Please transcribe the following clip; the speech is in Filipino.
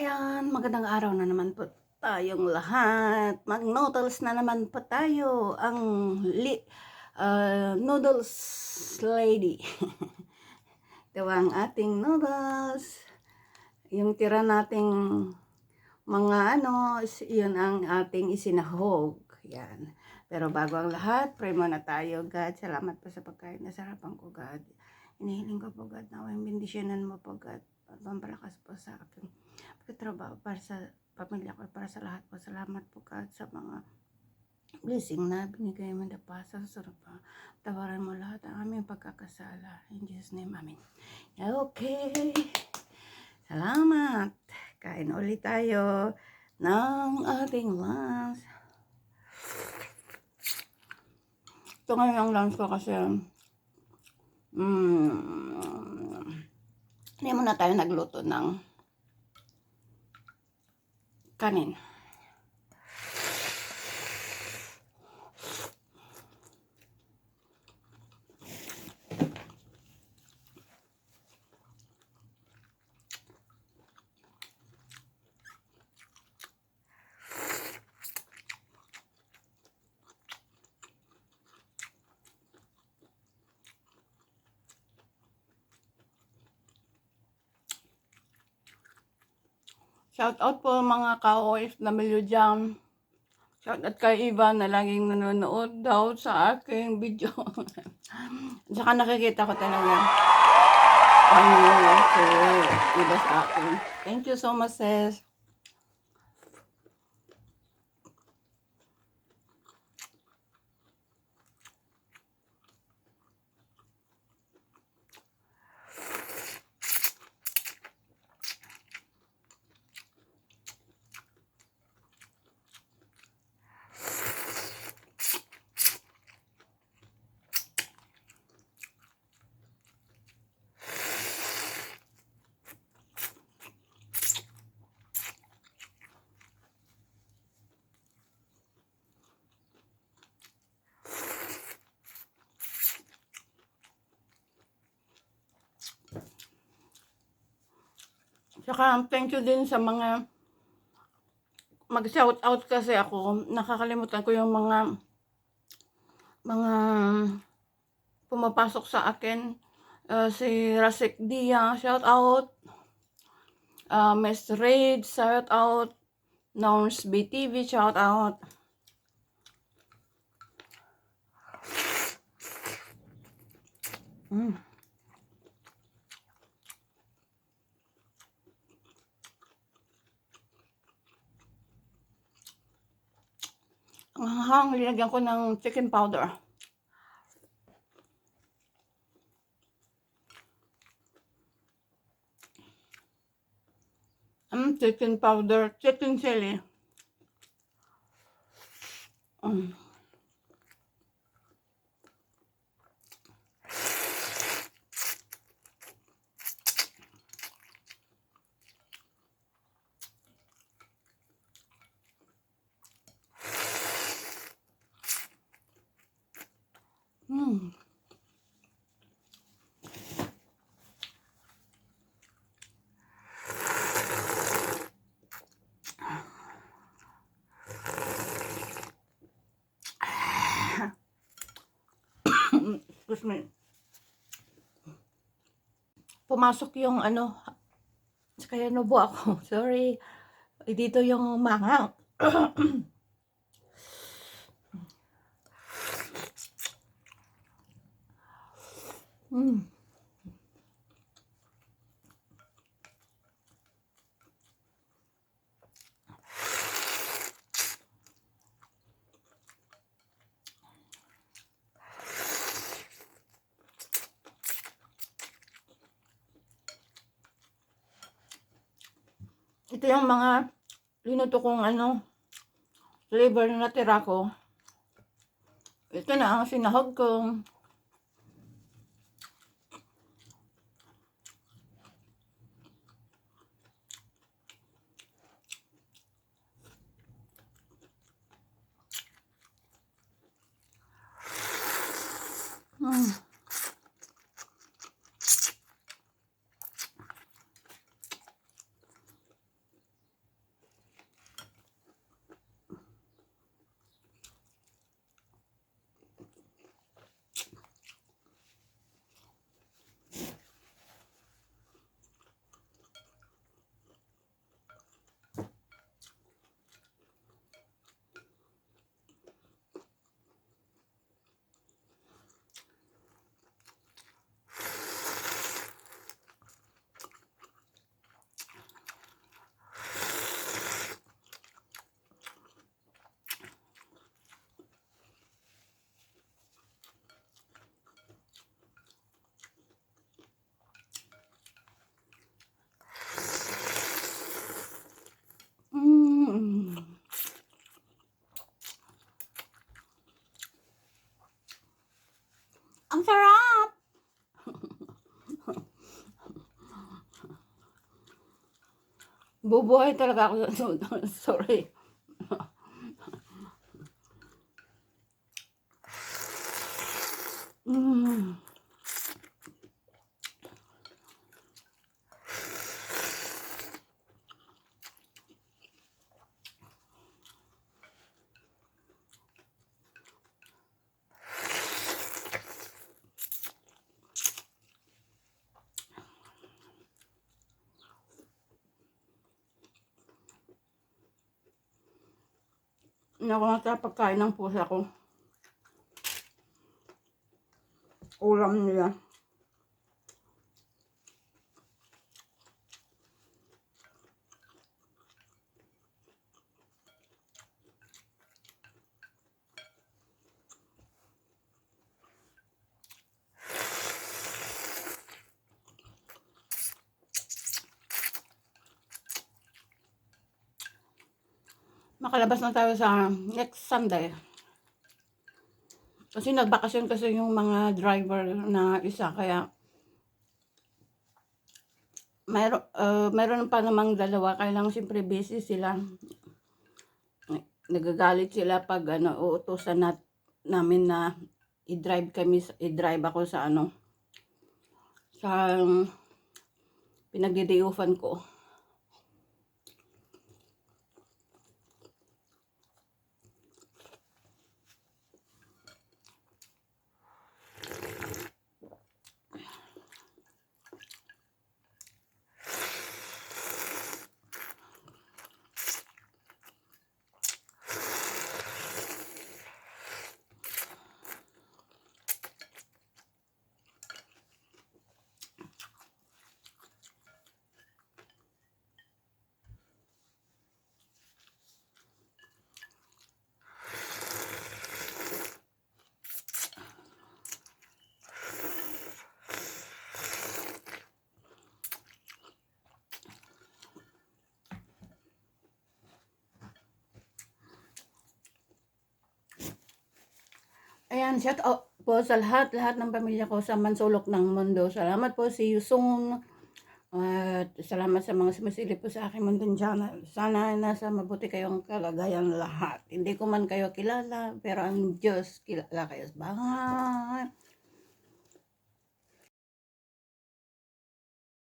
Ayan, magandang araw na naman po tayong lahat. Mag-noodles na naman po tayo. Ang li, uh, noodles lady. Ito ang ating noodles. Yung tira nating mga ano, yun ang ating isinahog. Yan. Pero bago ang lahat, pray muna tayo, God. Salamat po sa pagkain na sarapan ko, God. Inihiling ko po, God, na bendisyonan mo po, God. At pampalakas po sa aking pagtatrabaho para sa pamilya ko, para sa lahat po. Salamat po, God, sa mga blessing na binigay mo na pa sa susunod pa. Tawaran mo lahat ang aming pagkakasala. In Jesus' name, Amen. Okay. Salamat. Kain ulit tayo ng ating lunch. Ito ngayon ang lunch ko kasi mm, hindi muna tayo nagluto ng kanin. Shout out po mga ka-OFW dyan. Shout out kay Ivan na laging nanonood daw sa aking video. Tsaka nakikita ko talaga. Ano, so, iba sa akin. Thank you so much, sis. Tsaka thank you din sa mga mag-shout out kasi ako. Nakakalimutan ko yung mga mga pumapasok sa akin. Uh, si Rasik Dia, shout out. Uh, Miss Raid, shout out. Norms BTV, shout out. Mm. Ang linagyan ko ng chicken powder. Mm, chicken powder, chicken chili. Mm. Excuse me. Pumasok yung ano, kaya nubo ako. Sorry. Eh, Dito yung mangang. mm. Ito yung mga linuto kong ano, flavor na natira ko. Ito na ang sinahog ko. Mm. Bubuhay talaga ako sa. Sorry. Mm. Ako natapag pagkain ng pusa ko. Ulam nila. Makalabas na tayo sa next Sunday. Kasi nagbakasyon kasi yung mga driver na isa kaya mayroon uh, pa namang dalawa kaya lang siyempre busy sila. Nagagalit sila pag ano uutusan na namin na i-drive kami i-drive ako sa ano sa um, pinagdidiyufan ko. Ayan, shout out po sa lahat, lahat ng pamilya ko sa Mansulok ng Mundo. Salamat po, see you. At salamat sa mga sumisilip po sa aking mundong channel. Sana nasa mabuti kayong kalagayan lahat. Hindi ko man kayo kilala, pero ang Diyos kilala kayo. Bye!